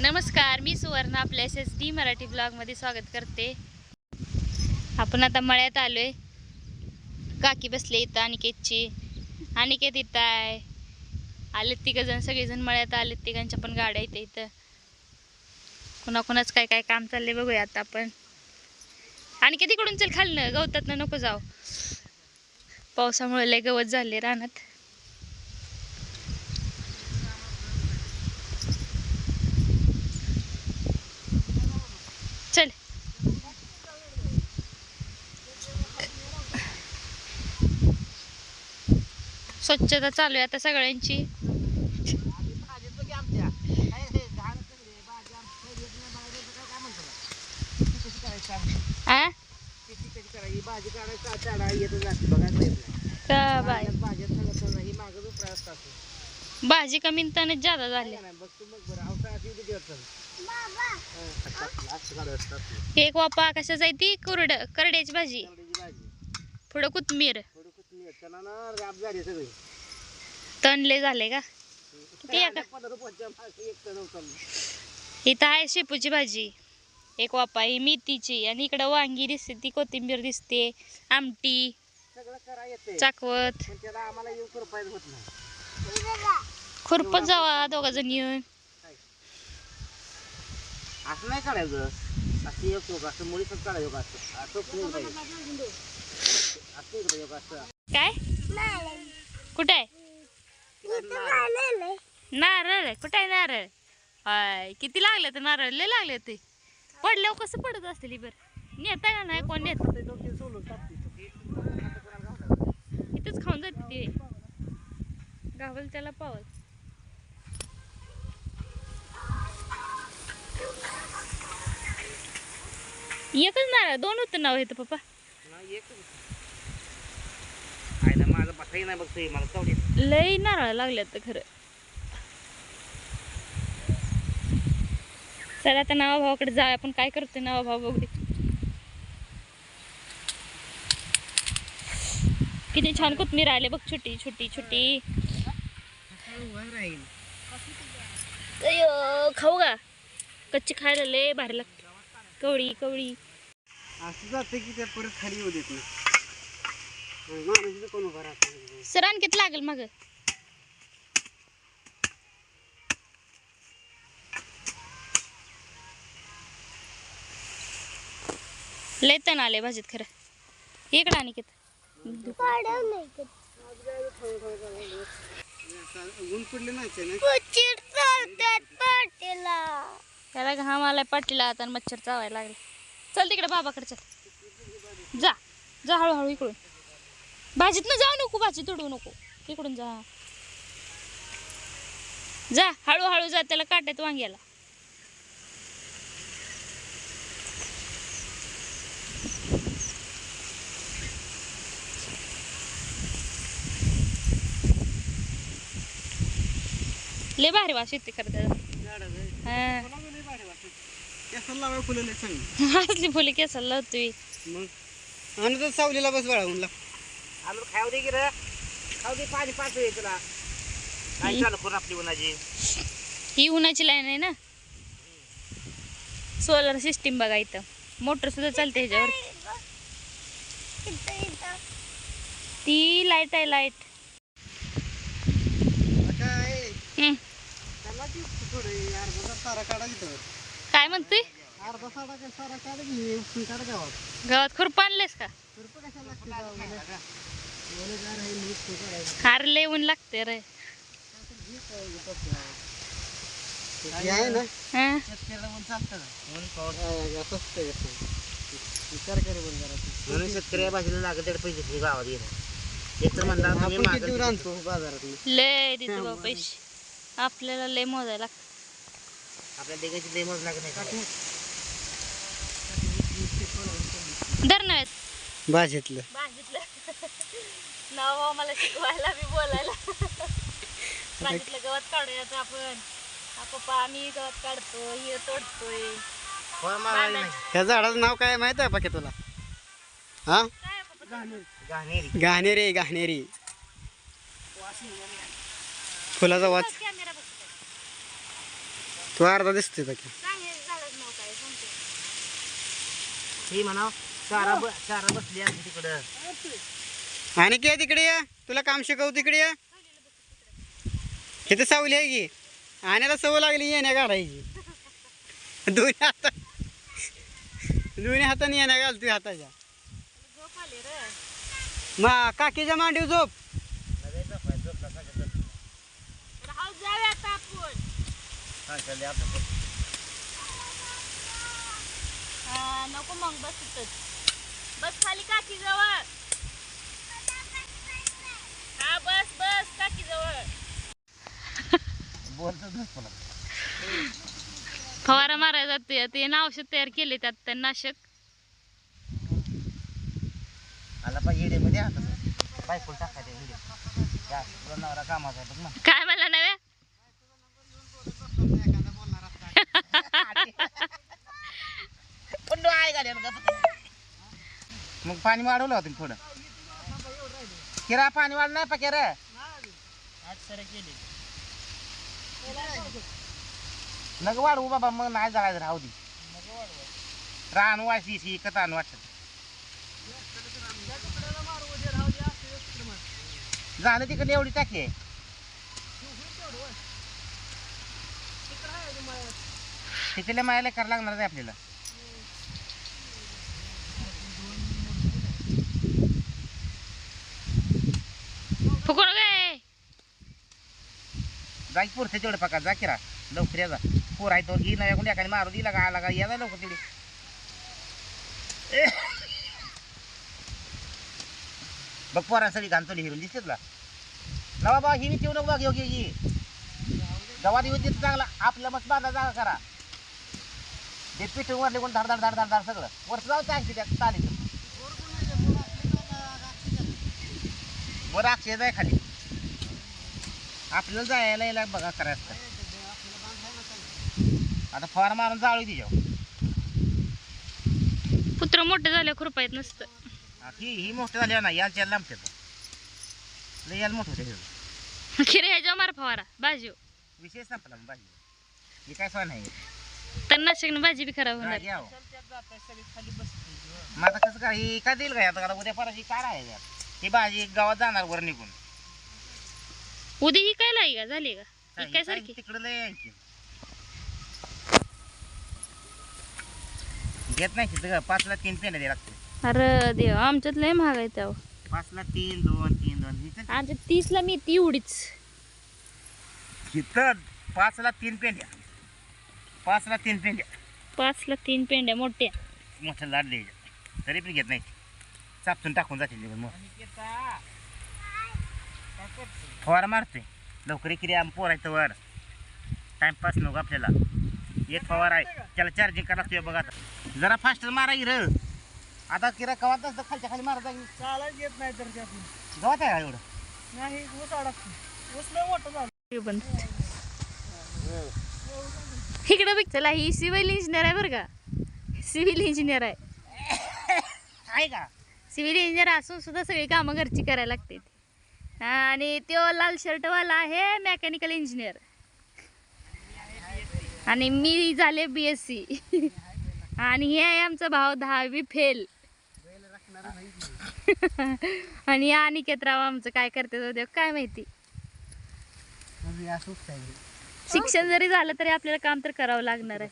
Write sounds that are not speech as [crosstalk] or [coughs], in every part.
नमस्कार मी सुवर्णा आपल्या S S D Marathi ब्लॉगमध्ये स्वागत करते. आपण आता मळ्यात आलो आहे काकी बसले इथं अनिकेतची. अनिकेत इथं आहे. आलेत तिघंजण सगळेजण मळ्यात आलेत. तिघांच्या पण गाड्या इथे इथं. कुणाकुणाच काय काय काम चाललंय बघूया आता आपण. अनिकेत इकडून तिकडून चल खालनं. गवतात नको जाऊ. पावसामुळे लय गवत झाले रानात. स्वच्छता चालू आहे आता सगळ्यांची. भाजी येत ही मागं असतो भाजी कमी तणच जादा झाली. तू मग बरं एक वापा कशाच आहे ती? कुरड करड्याची भाजी. भाजी पुढं कोथमीर ना झाली सगळी. तणले झाले का? किती आहे का? पंधरा रुपयाच्या मागे एक टन उचललं. इथं आहे शेपूची भाजी. एक वापा ही मेथीची. आणि इकडं वांगी दिसते ती कोथिंबीर दिसते आमटी सगळं करा येते चाकवत. पण त्याला आम्हाला येऊ रुपयात होत नाही. खुरपत जावा दोघा जण येऊन असं नाही काढायचं. असं एक योग असं मुळीच काढायचं का असं. योग असं. काय? कुठे? आहे नारळ. कुठे आहे नारळ? हाय किती लागले तर नारळ? लय लागले ते पडल्यावर कसं पडत असतील बरं? नेता का नाही? कोण नेत? इथंच खाऊन जाते ते. गावल त्याला पावल. एकच नारळ. दोन होतं नाव येतं पप्पा. बसाही नाही बघतोय मला चावली लय नारळ लागल्यात तर खरं. चला आता नावा भावाकडे जा आपण काय करतोय नावा भाव बघू किती छान कोथमीर आले बघ छोटी छोटी छोटी. खाऊ का? कच्ची खायला लय भारी लागते. कवळी कवळी. असं जाते की त्या परत खाली येऊ देत नाही माणूस इथं कोण उभा राहतो सर आणखीत लागेल मग. लय तण आले भाजीत खरं. इकडं आणि कित त्याला घाम आलाय पाटीला आता मच्छर चावायला लागले. चल तिकडे बाबाकडे चल. जा जा हळूहळू इकडून. भाजीत ना जाऊ नको भाजी तोडू नको. इकडून जा. जा हळूहळू जा त्याला काट्यात वांग्याला. लय भारी वास येते खरं त्याचा हा. केसाला लावाय [laughs] फुलं असली केसाला लावतोय. मग. आणि तर सावलीला बस बाळा ला आलो खाऊ दे की रे. खाऊ दे पाणी पाच आहे तुला. काय चालू करून आपली उन्हाची? ही उन्हाची लाईन आहे ना? सोलर सिस्टीम बघा इथं. मोटर सुद्धा चालते ह्याच्यावर. ती लाइट आहे लाइट काय? म्हणतोय? गावात. खुरप आणलेस का? लय ऊन लागते रे. आहे ना? विचार करे म्हणून शेतकरी भाजीला लागत पैसे गावात गेलं एक तर म्हणला आणतो बाजारात लय देतो बा पैसे. आपल्याला लय मोजायला लागतं. आपल्या देगाची लय मोज लागत नाही. धर नव्हे भाजीतलं. भाजीतलं. नाव मला शिकवायला मी बोलायला. [laughs] भाजीतलं गवत काढूयाचं आपण. हा पप्पा आम्ही गवत काढतोय हे तोडतोय. ह्या झाडाचं नाव काय माहीत आहे पाके तुला? हा? काय पप्पा? घाणेरी. घाणेरी. फुलाचा वाच कॅमेरा बघ. तू अर्धा दिसते की ही म्हणाव चारा चारा बसली आहे तिकडं. आणि की तिकडे या. तुला काम शिकवू तिकडे या. इथे सावली आहे की? आण्याला सवय लागली येण्या काढायची. दोन्ही हाता दोन्ही हाताने येण्या घालतोय हाताच्या. मा काकीच्या मांडीव झोप. नको मग बस बस खाली काकी जवळ हा बस बस काकी जवळ फवारा मारायला जाते. ते औषध तयार केले त्यात ते नाशक. ना. काय म्हणला नव्या? मग पाणी वाढवलं होतं थोडं. किरा पाणी वाढ नाही पा किरा? नग वाढवू बाबा मग नाही जायचं राहू दे. रान वाशी इकत आण वाटत झालं तिकडे एवढी टाकी आहे. तिकडल्या मायाला करायला लागणार आहे आपल्याला फुकून गे जा की पुरते तेवढं पका जा किरा लवकर या जा. पोर आहे तो ही नव्या कोणी एखादी मारू दिला का आला का या जा लवकर तिकडे. बघ पोरांसाठी घालतो हिरून दिसते तुला. ना ही मी ठेवू बघ योग्य ही दवा देऊ देतो चांगला. आपल्या मग बाधा जागा करा. ते पिठून वरले कोण धाड धाड धाड धाड धाड सगळं. वरचं जाऊ त्या चालेल बरं अक्षय जाय खाली. आपल्याला जायला यायला बघा करायचं आता फवार मारून जाळू तिच्यावर पुत्र मोठे झाले खुरपायत नसतं. हा, ही ही मोठं झाली ना याल त्याला लांबते लय याला मोठं होते खिरे ह्याच्या मार फवारा भाजी विशेष संपला मग भाजी ही काय सोय नाही तर नाशकनं भाजी बी खराब होणार. जागी आहो. मग आता कसं काय ही काय देईल काय? आता उद्या पराची काय आहे यात? ही भाजी गावात जाणार वर निघून. उद्या ही काय लाई का? झाली का? ही काय सारखी? तिकडं लय यायची घेत नाही तिथं पाचला तीन पेंड द्यायला लागते अरे देव आमच्यात लय महाग आहे त्यावर पाचला तीन दोन तीन दोन. इथं आमच्या तीसला मी ती एवढीच इथं पाचला तीन पेंड्या. पाचला तीन पेंड्या. पाचला तीन पेंड्या मोठ्या. मोठ्या लाड द्यायच्या तरी पण घेत नाही. चापसून टाकून जाते निघून मग. फवारा मारतोय. लवकर किती आम पोरायचं वर टाइमपास नको आपल्याला. एक फवार आहे. त्याला चार्जिंग करायला लागतोय बघा आता. जरा फास्ट मारा र आता किरा कवात असतं खालच्या खाली मारत जाईल चालायला येत नाही तर त्यातून गवत आहे का एवढं? नाही ऊस अडकतो. ऊस लय मोठं झालं. बंद इकडं बघ चला ही सिव्हिल इंजिनियर आहे बरं का. सिव्हिल इंजिनियर आहे. [coughs] आहे का? सिव्हिल इंजिनियर असून सुद्धा सगळी कामं घरची करायला लागते. आणि तो लाल शर्टवाला आहे मेकॅनिकल इंजिनियर आणि मी झाले बी एस सी आणि हे आहे आमचा भाव दहावी फेल. आणि या अनिकेतराव आमचं काय करते देव काय माहिती? शिक्षण जरी झालं तरी आपल्याला काम तर करावं लागणार आहे.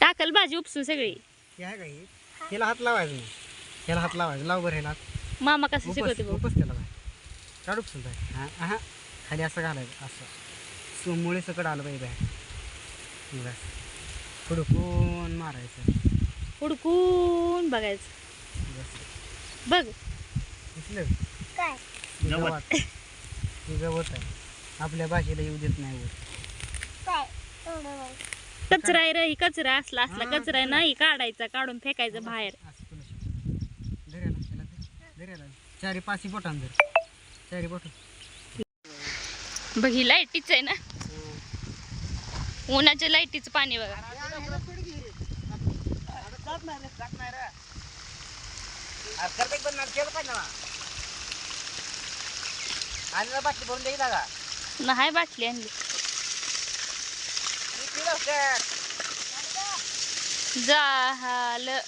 टाकल भाजी उपसू सगळी. ह्याला हात लावायचं. ह्याला हात लाव बरं ह्याला मामा कसं शिकवते बघ उपस काढू सुद्धा? हां हां. खाली असं घालायचं असं. सो मुळे सकड आलं पाहिजे बाहेर. बस. हुडकून मारायचं. हुडकून बघायचं. बस. बघ. दिसलं? काय? हे गवत हे गवत आहे. आपल्या भाषेला येऊ देत नाही वर कचरा आहे रे ही कचरा असला असला कचरा आहे ना ही काढायचा काढून फेकायचं बाहेर असं तुला शिकवतो. धर याला, त्याला धर. धर याला. चारी पाचही बोटान धर चारी बोट बघ ही लाईटीच आहे ना. उन्हाच्या लाईटीचं पाणी बघा. नाही बाटली आणली. चल. झालं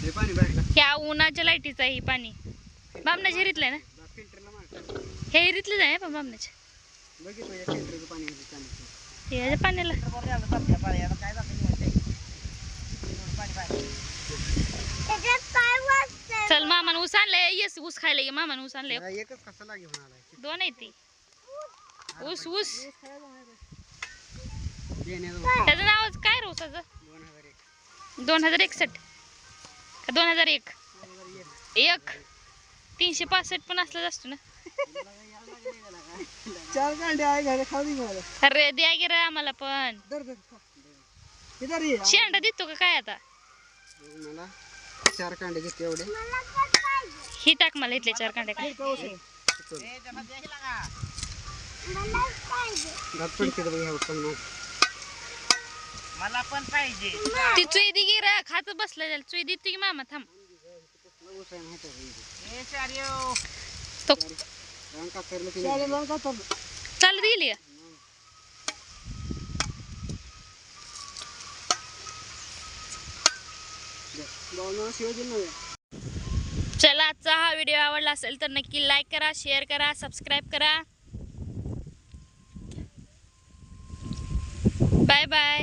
हे पाणी बाहेर ह्या उन्हाच्या लाईटीचं आहे हे पाणी. बामणाच्या हिरीतलं आहे ना हे हिरीतलंच आहे पण बामणाच्या बघितलं या फिल्टरचं पाणी आहे पाणी हे ह्याच्या पाण्याला. चल मामानं ऊस आणलंय. येस ऊस खायला ये. मामानं ऊस आणलंय. जरा एकच कसा लागे म्हणाला दोन आहे ती. ऊस ऊस. त्याचं नाव काय रे ऊसाचं? दोन हजार एकसष्ट. दोन हजार एक. एक. तीनशे पासष्ट पण असलाच असतो ना. चार कांडे आहे घरी खाऊ दे मला अरे द्या गे रे आम्हाला पण. दर दर किती ये शेंडा देतो का काय आता? मला चार कांडे घेते एवढे. ही टाक मला इथले चार कांडे. काय ए, त्याला द्या हिला का? घात पण किती बघ मला पण पाहिजे. ती चुई दि गे रे खात बसला त्याला चुई देते की मामा थांब. चार्यो. तो चालत गेली का चला आजचा हा व्हिडिओ आवडला असेल तर नक्की लाईक करा शेअर करा सबस्क्राईब करा. Bye bye